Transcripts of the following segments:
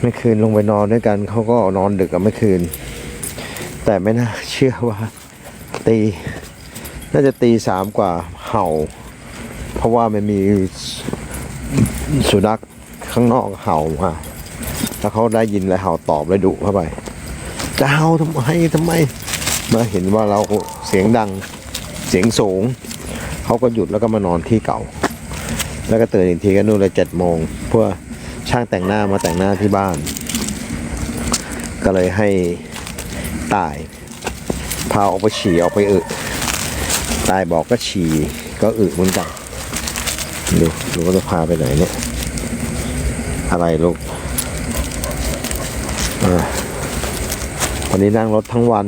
เมื่อคืนลงไปนอนด้วยกันเขาก็นอนดึกอะเมื่อคืน แต่ไม่น่าเชื่อว่าตี น่าจะตีสามกว่าเห่า เพราะว่ามันมีสุนัขข้างนอกเห่ามาแล้วเขาได้ยินแล้วเห่าตอบแล้วดุเข้าไปจะเห่าทำไมทำไมมาเห็นว่าเราเสียงดังเสียงสูงเขาก็หยุดแล้วก็มานอนที่เก่า แล้วก็ตื่นอีกทีก็นู่นเลยเจ็ดโมงเพื่อ ช่างแต่งหน้ามาแต่งหน้าที่บ้าน ก็เลยให้ตาย พาออกไปฉี่ออกไปอึตายบอกก็ฉี่ก็อึเหมือนกันดูดูว่าจะพาไปไหนเนี่ยอะไรลูกอ่าวันนี้นั่งรถทั้งวัน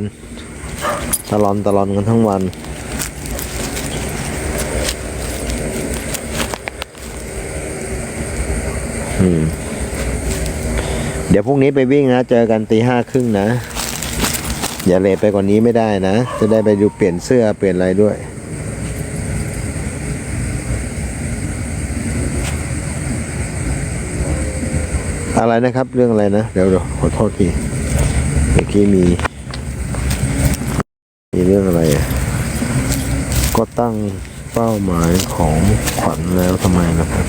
ตลอนตลอนกันทั้งวันอืม เดี๋ยวพรุ่งนี้ไปวิ่งนะ เจอกันตีห้าครึ่งนะ อย่าเลทไปกว่านี้ไม่ได้นะ จะได้ไปดูเปลี่ยนเสื้อเปลี่ยนอะไรด้วยอะไรนะครับ เรื่องอะไรนะ เดี๋ยวเดี๋ยวขอโทษทีเมื่อกี้มี มีเรื่องอะไรอะก็ตั้งเป้าหมายของขวัญแล้วทำไมนะครับ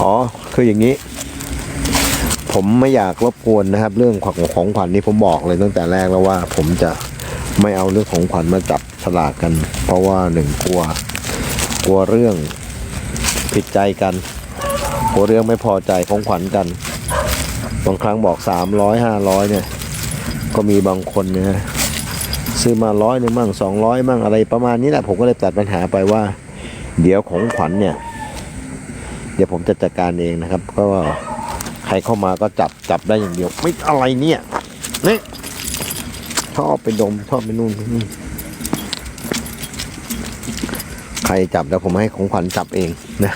อ๋อ คืออย่างนี้ ผมไม่อยากรบกวนนะครับ เรื่องของของขวัญนี่ผมบอกเลยตั้งแต่แรกแล้วว่า ผมจะไม่เอาเรื่องของขวัญมาจับฉลากกัน เพราะว่าหนึ่งกลัว กลัวเรื่องผิดใจกันกลัวเรื่องไม่พอใจของขวัญกันบางครั้งบอกสามร้อยห้าร้อยเนี่ย ก็มีบางคนเนี่ยซื้อมาร้อยหนึ่งมั่งสองร้อยมั่งอะไรประมาณนี้แหละผมก็เลยตัดปัญหาไปว่า เดี๋ยวของขวัญเนี่ย เดี๋ยวผมจะจัดการเองนะครับ ก็ รเข้ามาก็จับจับได้อย่างเดียว ไม่อะไรเนี่ยนี่ชอบไปดมชอบไปนู่นไปนี่ใครจับแล้วผมให้ของขวัญจับเองนะ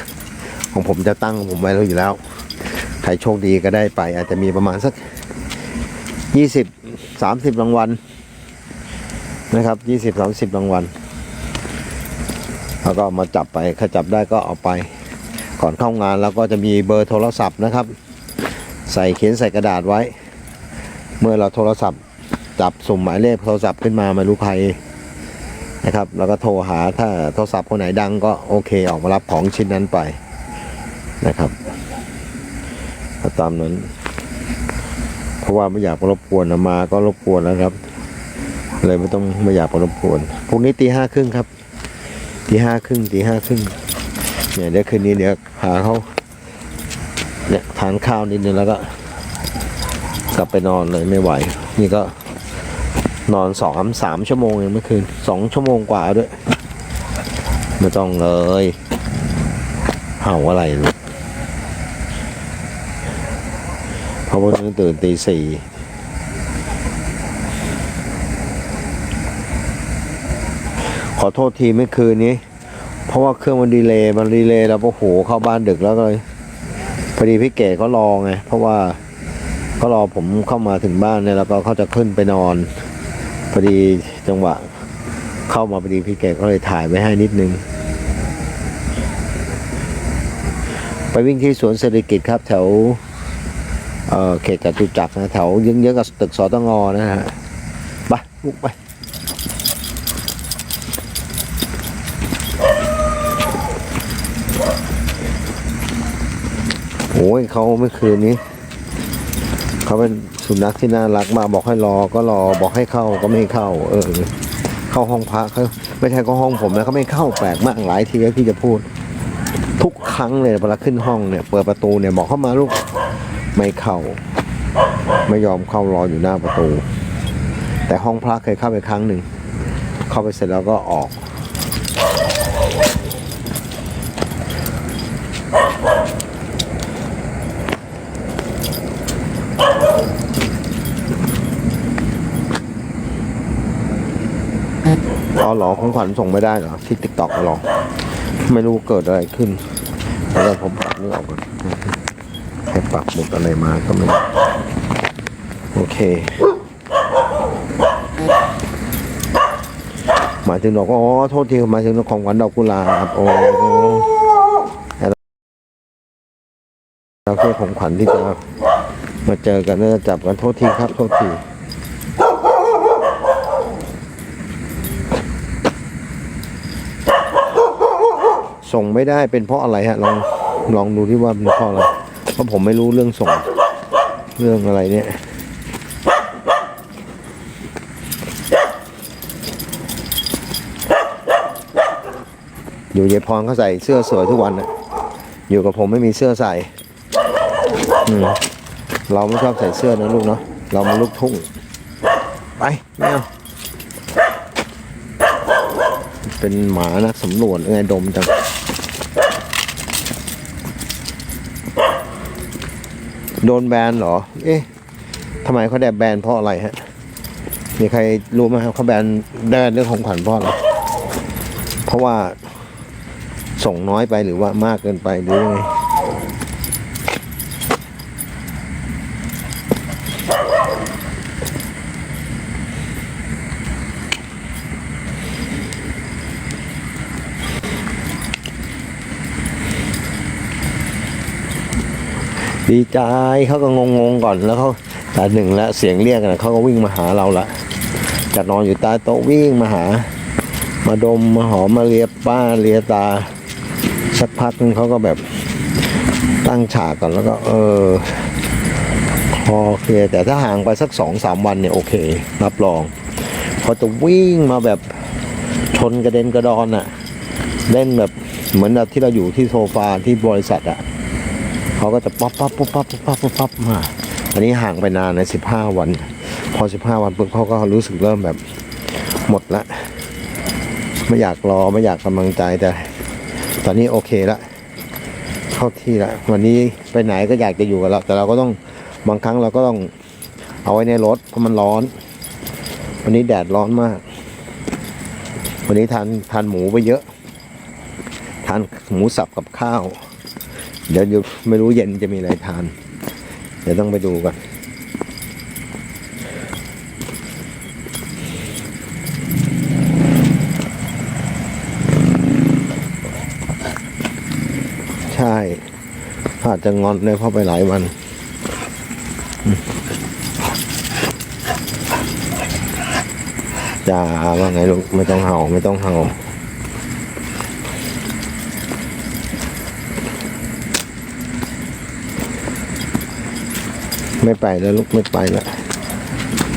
ของผมจะตั้งผมไว้แล้วอยู่แล้ว ใครโชคดีก็ได้ไป อาจจะมีประมาณสักยี่สิบสามสิบรางวัลนะครับยี่สิบสามสิบรางวัลแล้วก็มาจับไปใครจับได้ก็เอาไป ก่อนเข้างานแล้วก็จะมีเบอร์โทรศัพท์นะครับ ใส่เขียนใส่กระดาษไว้ เมื่อเราโทรศัพท์จับสุ่มหมายเลขโทรศัพท์ขึ้นมาไม่รู้ใครนะครับ แล้วก็โทรหาถ้าโทรศัพท์คนไหนดังก็โอเคออกมารับของชิ้นนั้นไปนะครับตามนั้น เพราะว่าไม่อยากรบกวนมาก็รบกวนแล้วครับ เลยไม่ต้องไม่อยากรบกวนพรุ่งนี้ตีห้าครึ่งครับตีห้าครึ่งตีห้าครึ่งเนี่ยเดี๋ยวคืนนี้เดี๋ยวพาเขา เนี่ยทานข้าวนิดนึงแล้วก็ กลับไปนอนเลยไม่ไหว นี่ก็นอนสองสามชั่วโมงเองเมื่อคืนสองชั่วโมงกว่าด้วย ไม่ต้องเลยเห่าอะไรลูกเพราะว่าต้องตื่นตีสี่ขอโทษทีเมื่อคืนนี้ เพราะว่าเครื่องมันดีเลย์มันดีเลย์แล้วโอ้โหเข้าบ้านดึกแล้วเลย พอดีพี่เก๋เขารอไงเพราะว่าเขารอผมเข้ามาถึงบ้านเนี่ยแล้วก็เขาจะขึ้นไปนอนพอดีจังหวะ เข้ามาพอดีพี่เก๋ก็เลยถ่ายไว้ให้นิดนึง ไปวิ่งที่สวนเศรษฐกิจครับ แถวเออเขตจตุจักรนะแถวเยื้องๆกับตึกสตงนะฮะไปลุกไป โอ้ยเขาเมื่อคืนนี้เขาเป็นสุนัขที่น่ารักมาบอกให้รอก็รอบอกให้เข้าก็ไม่เข้า เออ เข้าห้องพักเขาไม่ใช่ก็ห้องผมนะเขาไม่เข้าแปลกมากหลายทีแล้วที่จะพูด ทุกครั้งเลยเวลาขึ้นห้องเนี่ย เปิดประตูเนี่ยบอกเข้ามาลูกไม่เข้า ไม่ยอมเข้ารออยู่หน้าประตู แต่ห้องพระเคยเข้าไปครั้งหนึ่งเข้าไปเสร็จแล้วก็ออก อ๋อเหรอของขวัญส่งไม่ได้เหรอ ที่ติ๊กต็อกหรอ ไม่รู้เกิดอะไรขึ้นแล้วผมปรับนี่ออกก่อนให้ปรับหมุดอะไรมาก็ไม่รู้โอเคหมายถึงดอกอ๋อโทษทีหมายถึงของขวัญดอกกุหลาบโอ้เราแค่ของขวัญที่จะ มาเจอกันแล้วจะจับกันโทษทีครับโทษทีส่งไม่ได้เป็นเพราะอะไรฮะ ลองลองดูที่ว่าเป็นเพราะอะไรเพราะผมไม่รู้เรื่องส่งเรื่องอะไรเนี่ยอยู่เยายพรเขาใส่เสื้อสวยทุกวันนะอยู่กับผมไม่มีเสื้อใส่ อืม เราไม่ชอบใส่เสื้อนะลูกเนาะเรามาลูกทุ่ง ไปไม่เอาเป็นหมานักสำรวจไงดมจังโดนแบนเหรอ เอ๊ะทำไมเขาแดบแบนเพราะอะไรฮะ มีใครรู้ไหมครับเขาแบนแบนเรื่องของขวัญเพราะอะไร เพราะว่าส่งน้อยไปหรือว่ามากเกินไปหรือยังไง ดีใจเขาก็งงๆก่อนแล้วเขาแต่หนึ่งแล้วเสียงเรียกนะเขาก็วิ่งมาหาเราละจากนอนอยู่ใต้โต๊ะวิ่งมาหา มาดมมาหอมมาเลียป้าเลียตา สักพักนึงเขาก็แบบตั้งฉากก่อนแล้วก็ เออพอเคลียร์แต่ถ้าห่างไปสักสองสามวันเนี่ยโอเค รับรองเขาจะวิ่งมาแบบชนกระเด็นกระดอนอะเล่นแบบเหมือนแบบที่เราอยู่ที่โซฟาที่บริษัทอะ เขาก็จะป๊อปป๊อปป๊อปป๊อปป๊อปป๊อปป๊อปมาอันนี้ห่างไปนานในสิบห้าวัน พอสิบห้าวันปุ๊บเขาก็รู้สึกเริ่มแบบหมดละ ไม่อยากรอไม่อยากกำลังใจแต่ ตอนนี้โอเคละเข้าที่ละวันนี้ไปไหนก็อยากจะอยู่กับเราแต่เราก็ต้องบางครั้งเราก็ต้องเอาไว้ในรถเพราะมันร้อน วันนี้แดดร้อนมาก วันนี้ทานทานหมูไปเยอะ ทานหมูสับกับข้าว เดี๋ยวไม่รู้เย็นจะมีอะไรทาน เดี๋ยวต้องไปดูกันใช่อาจจะงอนเลยเพราะไปหลายวันจ้าว่าไงลูกไม่ต้องเห่าไม่ต้องเห่า ไม่ไปแล้วลูกไม่ไปแล้ว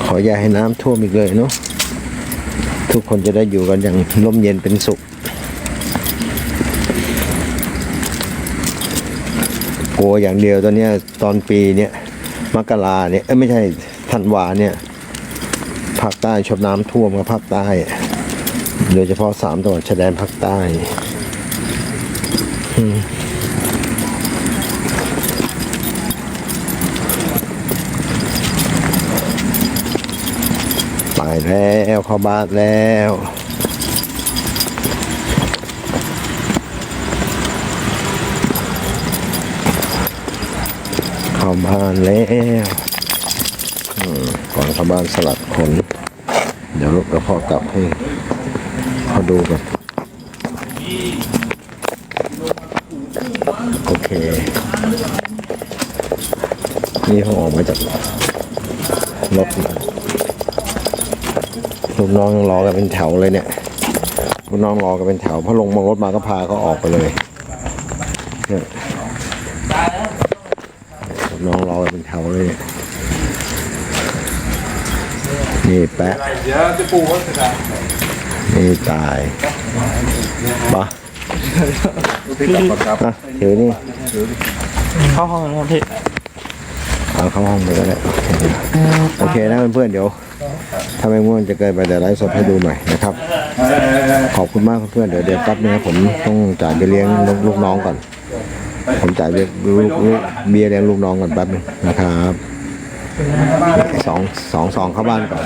ขออย่าให้น้ำท่วมอีกเลยเนาะทุกคนจะได้อยู่กันอย่างร่มเย็นเป็นสุขกลัวอย่างเดียวตอนเนี้ยตอนปีเนี้ยมกราเนี่ยเอ้ไม่ใช่ธันวาเนี่ยภาคใต้ชอบน้ำท่วมกับภาคใต้ โดยเฉพาะสามจังหวัดชายแดนภาคใต้ อืม แล้วเข้าบ้านแล้วเข้าบ้านแล้วอืมก่อนเข้าบ้านสลัดขนเดี๋ยวลูกกระเพาะกลับให้เขาดูกันโอเค นี่เขาออกมาจากรถ ลูกน้องยังรอกันเป็นแถวเลยเนี่ยลูกน้องรอกันเป็นแถวพอลงมารถมาก็พาเขาออกไปเลยเนี่ยลูกน้องรอกันเป็นแถวเลยเนี่ยนี่แปะ Ja, de pool was er daar. นี่ตายปะ Ik heb wat kap. อะถือนี่เข้าห้องนะครับพี่เอาเข้าห้องไปก็ได้โอเคนะเพื่อนๆเดี๋ยว ถ้าไม่ง่วงจะเกินไปเดี๋ยวไลฟ์สดให้ดูหน่อยนะครับ ขอบคุณมากเพื่อนเดี๋ยวเดี๋ยวแป๊บนึงครับผมต้องจ่ายไปเลี้ยงลูกน้องก่อน ผมจ่ายเบี้ยลูกลูกเบียร์เลี้ยงลูกน้องก่อนแป๊บนึงนะครับสองสองสองเข้าบ้านก่อน